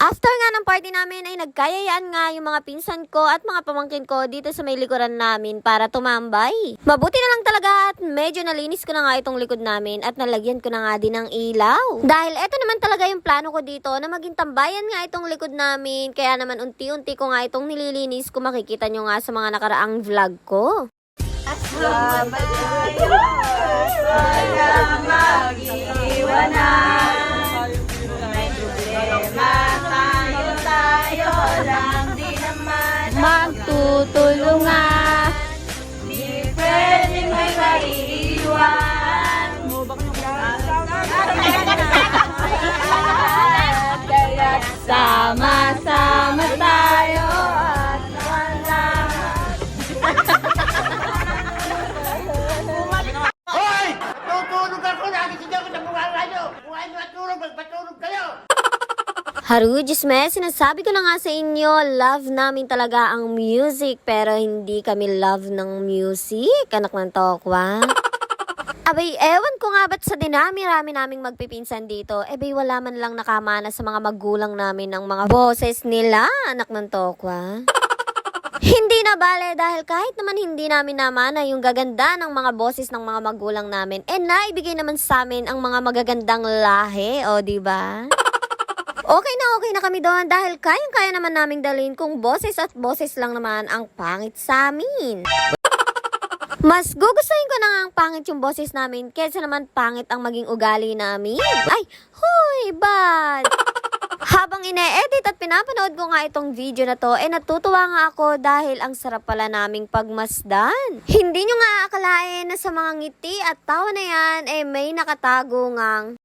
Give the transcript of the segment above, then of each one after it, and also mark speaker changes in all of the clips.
Speaker 1: After nga ng party namin ay nagkayayaan nga yung mga pinsan ko at mga pamangkin ko dito sa may likuran namin para tumambay. Mabuti na lang talaga at medyo nalinis ko na nga itong likod namin at nalagyan ko na nga din ng ilaw. Dahil eto naman talaga yung plano ko dito na maging tambayan nga itong likod namin kaya naman unti-unti ko nga itong nililinis kung makikita nyo nga sa mga nakaraang vlog ko.
Speaker 2: mang tù tôi lâu ngày
Speaker 1: Haru, Jisme, sinasabi ko na nga sa inyo, love namin talaga ang music, pero hindi kami love ng music. Anak ng tokwa. Abay, ewan ko nga ba't sa dinami-rami naming magpipinsan dito, ebay wala man lang nakamana sa mga magulang namin ng mga boses nila, anak ng tokwa. Hindi na bale dahil kahit naman hindi namin namana yung gaganda ng mga boses ng mga magulang namin, eh naibigay naman sa amin ang mga magagandang lahi, o di ba? Okay na okay na kami doon dahil kayang-kaya naman naming dalhin kung boses at boses lang naman ang pangit sa amin. Mas gugustuhin ko na nga ang pangit yung boses namin kaysa naman pangit ang maging ugali namin. Ay, huy, bad! Habang ine-edit at pinapanood ko nga itong video na to, eh natutuwa nga ako dahil ang sarap pala naming pagmasdan. Hindi nyo nga akalain na sa mga ngiti at tawa na yan, eh may nakatago ngang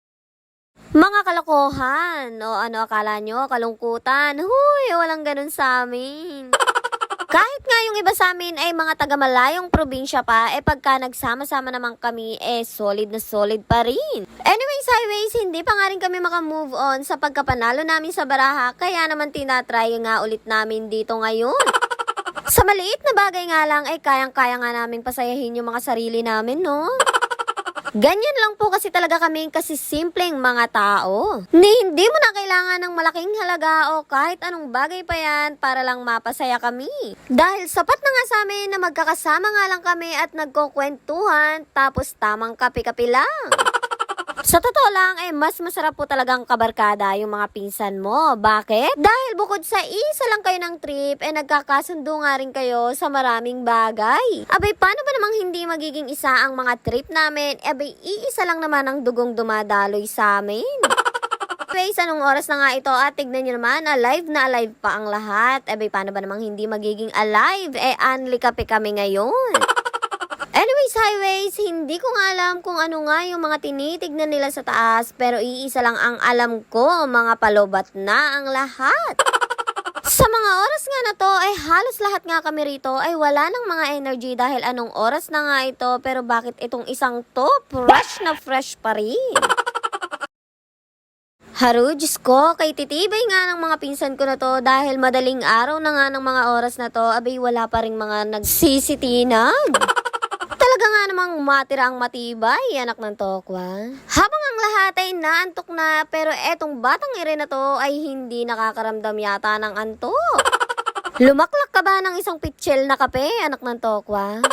Speaker 1: mga kalokohan. O ano akala nyo? Kalungkutan. Huy, walang ganun sa amin. Kahit nga yung iba sa amin ay mga taga malayong probinsya pa, eh pagka nagsama-sama naman kami, eh solid na solid pa rin. Anyways, highways, hindi pa nga rin kami makamove on sa pagkapanalo namin sa baraha, kaya naman tinatry nga ulit namin dito ngayon. Sa maliit na bagay nga lang, ay kayang-kaya nga namin pasayahin yung mga sarili namin, no? Ganyan lang po kasi talaga kaming kasi simpleng mga tao. Ni hindi mo na kailangan ng malaking halaga o kahit anong bagay pa yan para lang mapasaya kami. Dahil sapat na nga sa amin na magkakasama nga lang kami at nagkukwentuhan tapos tamang kape-kape lang. Sa totoo lang, ay mas masarap po talagang kabarkada yung mga pinsan mo. Bakit? Dahil bukod sa isa lang kayo ng trip, eh nagkakasundo nga rin kayo sa maraming bagay. Abay, paano ba namang hindi magiging isa ang mga trip namin? Abay, iisa lang naman ang dugong dumadaloy sa amin. Anyways, anong oras na nga ito? At tignan nyo naman, alive na alive pa ang lahat. Abay, paano ba namang hindi magiging alive? Eh, unli kape kami ngayon. Anyways, highways, hindi ko nga alam kung ano nga yung mga tinitignan nila sa taas, pero iisa lang ang alam ko, mga palobat na ang lahat. Sa mga oras nga na to, ay halos lahat nga kami rito ay wala ng mga energy dahil anong oras na nga ito, pero bakit itong isang to, fresh na fresh pa rin. Haru, Diyos ko, kay titibay nga ng mga pinsan ko na to dahil madaling araw na nga ng mga oras na to, abay wala pa rin mga nagsisitinag. Namang matira ang matibay, anak ng tokwa. Habang ang lahat ay naantok na, pero etong batang ire na to ay hindi nakakaramdam yata ng antok. Lumaklak ka ba ng isang pitchel na kape, anak ng tokwa?